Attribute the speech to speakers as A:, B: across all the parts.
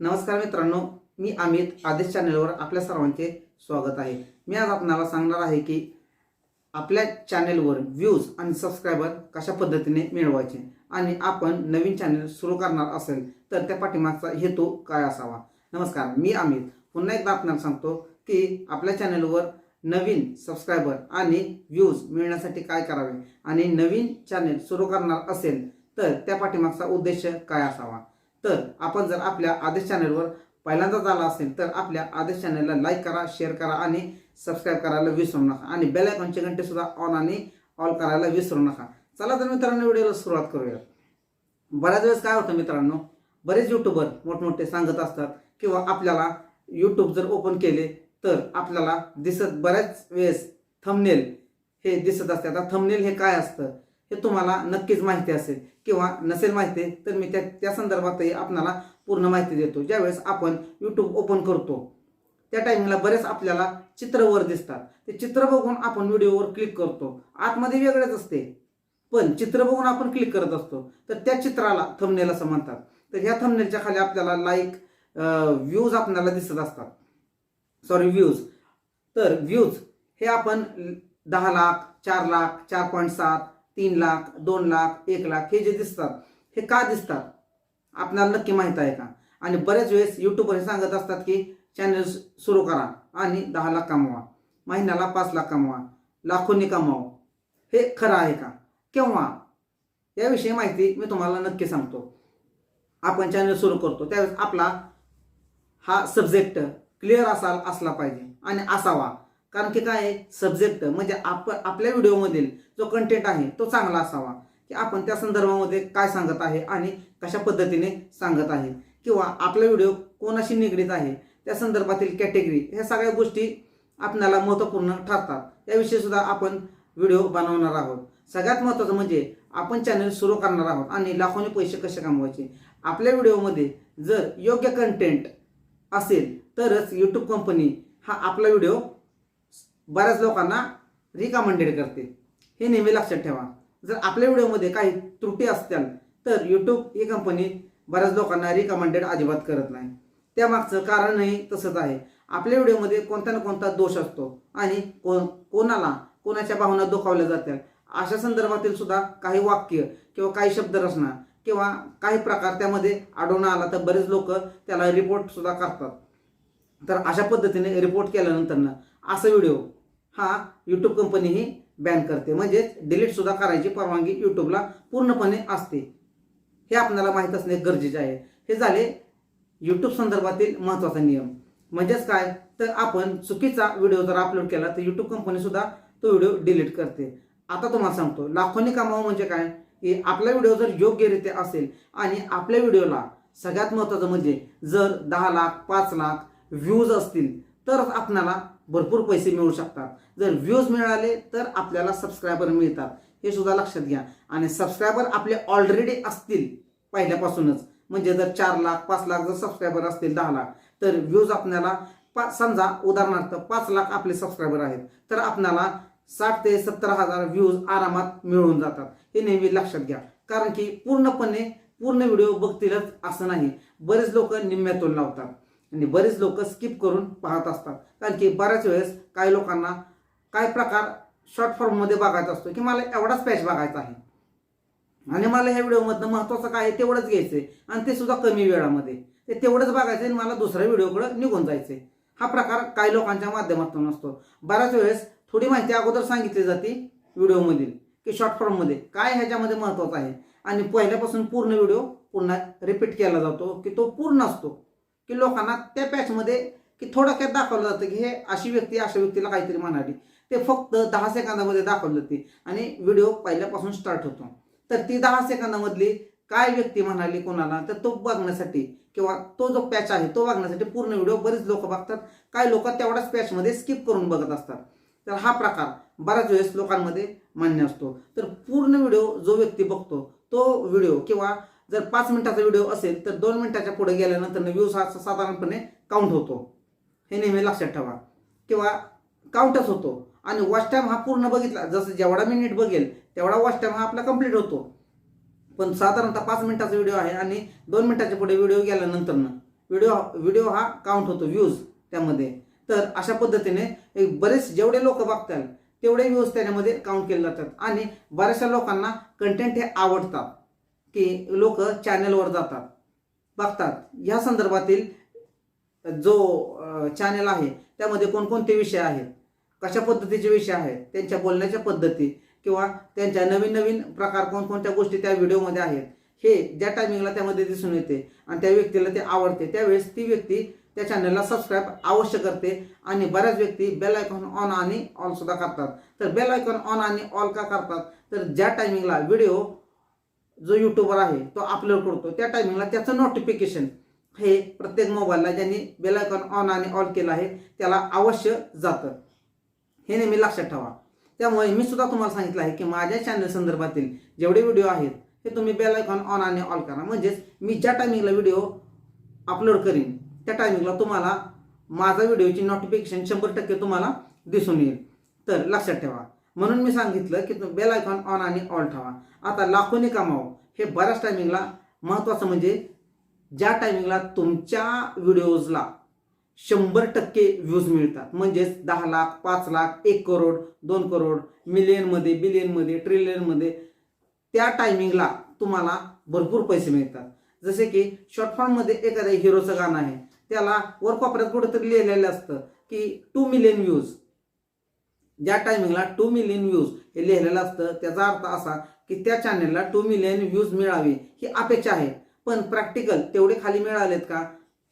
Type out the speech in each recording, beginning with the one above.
A: नमस्कार मित्रांनो मी अमित आदेश चॅनेलवर आपल्या सर्वांचे स्वागत आहे. मी आज आपणाला सांगणार आहे की आपल्या चॅनेलवर व्ह्यूज आणि सबस्क्रायबर कशा पद्धतीने मिळवायचे आणि आपण नवीन चॅनेल सुरू करणार असेल तर त्या पाठीमागचा हेतू काय असावा? नमस्कार मी अमित. पुन्हा एकदा आपल्याला सांगतो की आपल्या चॅनेलवर नवीन सबस्क्रायबर आणि व्ह्यूज मिळण्यासाठी काय करावे आणि नवीन चॅनेल सुरू करणार असेल तर त्या पाठीमागचा उद्देश काय असावा? तर आपण जर आपल्या आदेश चॅनलवर पहिल्यांदाच झाला असेल तर आपल्या आदेश चॅनलला लाईक करा शेअर करा आणि सबस्क्राईब करायला विसरू नका. आणि बेल आयकॉनचे घंटे सुद्धा ऑन आणि ऑल करायला विसरू नका. चला तर मित्रांनो व्हिडिओला सुरुवात करूया बऱ्याच वेळेस काय होतं मित्रांनो बरेच यूट्यूबर मोठमोठे सांगत असतात किंवा आपल्याला यूट्यूब जर ओपन केले तर आपल्याला दिसत बऱ्याच वेळेस थंबनेल हे दिसत असते. आता थंबनेल हे काय असतं? हे तुम्हाला नक्कीच माहिती असेल किंवा नसेल माहिती तर मी त्या त्या संदर्भातही आपणाला पूर्ण माहिती देतो. ज्यावेळेस आपण यूट्यूब ओपन करतो त्या टायमिंगला बरेच आपल्याला चित्र वर दिसतात. ते चित्र बघून आपण व्हिडिओवर क्लिक करतो. आतमध्ये वेगळेच असते पण चित्र बघून आपण क्लिक करत असतो. तर त्या चित्राला थंबनेल असं म्हणतात. तर ह्या थंबनेलच्या खाली आपल्याला लाईक व्ह्यूज आपल्याला दिसत असतात. सॉरी व्ह्यूज तर व्ह्यूज हे आपण दहा लाख चार लाख चार पॉईंट सात तीन लाख दोन लाख एक लाख हे जे दिसतात हे का दिसतात? आपल्याला नक्की माहीत आहे का? आणि बरेच वेळेस युट्यूबर हे सांगत असतात की चॅनल सुरू करा आणि दहा लाख कमवा महिन्याला पाच लाख कमवा लाखोंनी कमावं. हे खरं आहे का? केव्हा? याविषयी माहिती मी तुम्हाला नक्की सांगतो. आपण चॅनल सुरू करतो त्यावेळेस आपला हा सब्जेक्ट क्लिअर असा असला पाहिजे आणि असावा. कारण की काय आहे? सब्जेक्ट म्हणजे आप आपल्या व्हिडिओमधील जो कंटेंट आहे तो चांगला असावा. की आपण त्या संदर्भामध्ये काय सांगत आहे आणि कशा पद्धतीने सांगत आहे. किंवा आपला व्हिडिओ कोणाशी निगडीत आहे त्या संदर्भातील कॅटेगरी ह्या सगळ्या गोष्टी आपल्याला महत्त्वपूर्ण ठरतात. याविषयी सुद्धा आपण व्हिडिओ बनवणार आहोत. सगळ्यात महत्त्वाचं म्हणजे आपण चॅनल सुरू करणार आहोत आणि लाखोने पैसे कसे कमवायचे? आपल्या व्हिडिओमध्ये जर योग्य कंटेंट असेल तरच यूट्यूब कंपनी हा आपला व्हिडिओ बऱ्याच लोकांना रिकमेंडेड करते. हे नेहमी लक्षात ठेवा. जर आपल्या व्हिडिओमध्ये काही त्रुटी असतील तर यूट्यूब ही कंपनी बऱ्याच लोकांना रिकमेंडेड अजिबात करत नाही. त्यामागचं कारणही तसंच आहे. आपल्या व्हिडिओमध्ये कोणता ना कोणता दोष असतो आणि को कोणाला कोणाच्या भावना दुखावल्या जातात अशा संदर्भातील सुद्धा काही वाक्य किंवा काही शब्द रचना किंवा काही प्रकार त्यामध्ये आढळून आला तर बरेच लोक त्याला रिपोर्ट सुद्धा करतात. तर अशा पद्धतीने रिपोर्ट केल्यानंतर ना असा व्हिडिओ हा यूट्यूब कंपनीही बॅन करते. म्हणजेच डिलीट सुद्धा करायची परवानगी यूट्यूबला पूर्णपणे असते. हे आपल्याला माहीत असणे गरजेचे आहे. हे झाले यूट्यूब संदर्भातील महत्त्वाचा नियम. म्हणजेच काय? तर आपण चुकीचा व्हिडिओ जर अपलोड केला तर यूट्यूब कंपनी सुद्धा तो व्हिडिओ डिलीट करते. आता तुम्हाला सांगतो लाखोनी कमावं म्हणजे काय? की आपला व्हिडिओ जर योग्यरित्या असेल आणि आपल्या व्हिडिओला सगळ्यात महत्त्वाचं म्हणजे जर दहा लाख पाच लाख व्ह्यूज असतील तरच आपणाला भरपूर पैसे मिळू शकतात. जर व्ह्यूज मिळाले तर आपल्याला सबस्क्रायबर मिळतात. हे सुद्धा लक्षात घ्या. आणि सबस्क्रायबर आपले ऑलरेडी असतील पहिल्यापासूनच. म्हणजे जर चार लाख पाच लाख जर सबस्क्रायबर असतील दहा लाख तर व्ह्यूज आपल्याला पा समजा उदाहरणार्थ पाच लाख आपले सबस्क्रायबर आहेत तर आपल्याला साठ ते सत्तर हजार व्ह्यूज आरामात मिळून जातात. हे नेहमी लक्षात घ्या. कारण की पूर्णपणे पूर्ण व्हिडिओ बघतीलच असं नाही. बरेच लोक निम्म्यातून लावतात. आणि बरेच लोक स्किप करून पाहत असतात. कारण की बऱ्याच वेळेस काही लोकांना काय प्रकार शॉर्ट फॉर्ममध्ये बघायचा असतो की मला एवढाच पॅच बघायचा आहे. आणि मला ह्या व्हिडिओमधनं महत्त्वाचं काय आहे तेवढंच घ्यायचं आहे आणि ते सुद्धा कमी वेळामध्ये. ते तेवढंच बघायचं आणि मला दुसऱ्या व्हिडिओकडं निघून जायचं आहे हा प्रकार काही लोकांच्या माध्यमातून असतो. बऱ्याच वेळेस थोडी माहिती अगोदर सांगितली जाते व्हिडिओमधील की शॉर्ट फॉर्ममध्ये काय ह्याच्यामध्ये महत्त्वाचं आहे. आणि पहिल्यापासून पूर्ण व्हिडिओ पुन्हा रिपीट केला जातो की तो पूर्ण असतो. की लोकांना त्या पॅचमध्ये की थोडक्यात दाखवलं जातं की हे अशी व्यक्ती अशा व्यक्तीला काहीतरी म्हणाली. ते फक्त दहा सेकंदामध्ये दाखवलं जाते आणि व्हिडिओ पहिल्यापासून स्टार्ट होतो. तर ती दहा सेकंदामधली काय व्यक्ती म्हणाली कोणाला तर तो बघण्यासाठी किंवा तो जो पॅच आहे तो बघण्यासाठी पूर्ण व्हिडिओ बरेच लोक बघतात. काही लोक तेवढ्याच पॅचमध्ये स्किप करून बघत असतात. तर हा प्रकार बऱ्याच वेळेस लोकांमध्ये मान्य असतो. तर पूर्ण व्हिडिओ जो व्यक्ती बघतो तो व्हिडिओ किंवा जर पाच मिनिटाचा व्हिडिओ असेल तर दोन मिनिटाच्या पुढे गेल्यानंतर व्ह्यूज हा साधारणपणे काउंट होतो. हे नेहमी लक्षात ठेवा. किंवा काउंटच होतो. आणि वॉच टाईम हा पूर्ण बघितला जसं जेवढा मी नीट बघेल तेवढा वॉच टाईम हा आपला कंप्लीट होतो. पण साधारणतः पाच मिनिटाचा व्हिडिओ आहे आणि दोन मिनिटाच्या पुढे व्हिडिओ गेल्यानंतर व्हिडिओ व्हिडिओ हा काउंट होतो व्ह्यूज त्यामध्ये. तर अशा पद्धतीने एक बरेच जेवढे लोक बघतात तेवढे व्ह्यूज त्याच्यामध्ये काउंट केले जातात. आणि बऱ्याचशा लोकांना कंटेंट हे आवडतात. की लोक चॅनलवर जातात बघतात. ह्या संदर्भातील जो चॅनल आहे त्यामध्ये कोणकोणते विषय आहेत? कशा पद्धतीचे विषय आहेत? त्यांच्या बोलण्याच्या पद्धती किंवा त्यांच्या नवीन नवीन प्रकार कोणकोणत्या गोष्टी त्या व्हिडिओमध्ये आहेत हे ज्या टायमिंगला त्यामध्ये दिसून येते आणि त्या व्यक्तीला ते आवडते त्यावेळेस ती व्यक्ती त्या चॅनलला सबस्क्राईब अवश्य करते आणि बऱ्याच व्यक्ती बेल आयकॉन ऑन आणि ऑल सुद्धा करतात. तर बेल आयकॉन ऑन आणि ऑल का करतात? तर ज्या टायमिंगला व्हिडिओ जो युट्यूबर आहे तो अपलोड करतो. त्या टायमिंगला त्याचं नोटिफिकेशन हे प्रत्येक मोबाईलला ज्यांनी बेलायकॉन ऑन आणि ऑल केलं आहे त्याला अवश्य जातं. हे नेहमी लक्षात ठेवा. त्यामुळे मी सुद्धा तुम्हाला सांगितलं आहे की माझ्या चॅनल संदर्भातील जेवढे व्हिडिओ आहेत हे तुम्ही बेलायकॉन ऑन आणि ऑल करा. म्हणजेच मी ज्या टायमिंगला व्हिडिओ अपलोड करीन त्या टायमिंगला तुम्हाला माझा व्हिडिओची नोटिफिकेशन शंभर टक्के तुम्हाला दिसून येईल. तर लक्षात ठेवा. म्हणून मी सांगितलं की तुम्ही बेल आयकॉन ऑन आणि ऑल ठेवा. आता लाखोने कमाव. हे बऱ्याच टायमिंगला महत्त्वाचं म्हणजे ज्या टायमिंगला तुमच्या व्हिडिओजला शंभर टक्के व्ह्यूज मिळतात. म्हणजेच दहा लाख पाच लाख एक करोड दोन करोड मिलियनमध्ये बिलियनमध्ये ट्रिलियनमध्ये त्या टायमिंगला तुम्हाला भरपूर पैसे मिळतात. जसे की शॉर्ट फॉर्ममध्ये एखाद्या हिरोचं गाणं आहे. त्याला वर कोपऱ्यात कुठेतरी लिहिलेलं असतं की टू मिलियन व्ह्यूज ज्या टायमिंगला टू मिलियन व्ह्यूज हे लिहिलेलं असतं त्याचा अर्थ असा की त्या चॅनेलला टू मिलियन व्ह्यूज मिळावे ही अपेक्षा आहे. पण प्रॅक्टिकल तेवढे खाली मिळालेत का?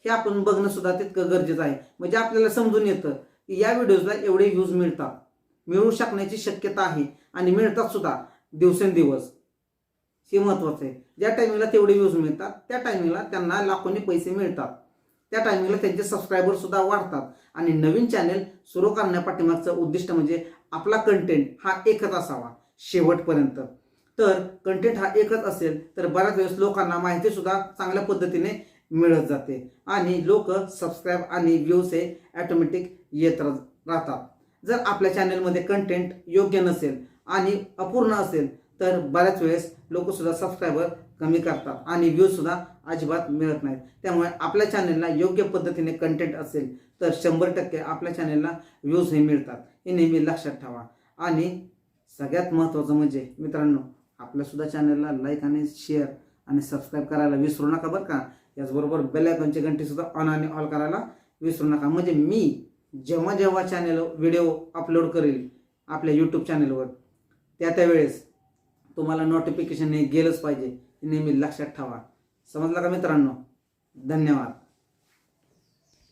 A: हे आपण बघणं सुद्धा तितकं गरजेचं आहे. म्हणजे आपल्याला समजून येतं की या व्हिडिओजला एवढे व्ह्यूज मिळतात. मिळू शकण्याची शक्यता आहे आणि मिळतात सुद्धा दिवसेंदिवस. हे महत्वाचं आहे. ज्या टायमिंगला तेवढे व्ह्यूज मिळतात त्या टायमिंगला त्यांना लाखोनी पैसे मिळतात. त्या टायमिंगला त्यांचे सबस्क्रायबरसुद्धा वाढतात. आणि नवीन चॅनेल सुरू करण्यापाठीमागचं उद्दिष्ट म्हणजे आपला कंटेंट हा एकच असावा शेवटपर्यंत. तर कंटेंट हा एकच असेल तर बऱ्याच वेळेस लोकांना माहितीसुद्धा चांगल्या पद्धतीने मिळत जाते. आणि लोक सबस्क्राईब आणि व्ह्यूज हे ॲटोमॅटिक येत राहतात. जर आपल्या चॅनेलमध्ये कंटेंट योग्य नसेल आणि अपूर्ण असेल तर बऱ्याच वेळेस लोकसुद्धा सबस्क्रायबर कमी करतात आणि व्ह्यूजसुद्धा अजिबात मिळत नाहीत. त्यामुळे आपल्या चॅनलला योग्य पद्धतीने कंटेंट असेल तर शंभर टक्के आपल्या चॅनलला व्ह्यूज हे मिळतात. हे नेहमी लक्षात ठेवा. आणि सगळ्यात महत्त्वाचं म्हणजे मित्रांनो आपल्यासुद्धा चॅनलला लाईक आणि शेअर आणि सबस्क्राईब करायला विसरू नका बरं का. याचबरोबर बेलायकॉनची घंटीसुद्धा ऑन आणि ऑल करायला विसरू नका. म्हणजे मी जेव्हा जेव्हा चॅनल व्हिडिओ अपलोड करेल आपल्या यूट्यूब चॅनलवर त्या त्यावेळेस तुम्हाला नोटिफिकेशन हे गेलंच पाहिजे नेहमी लक्षात ठेवा. समजलं का मित्रांनो? धन्यवाद.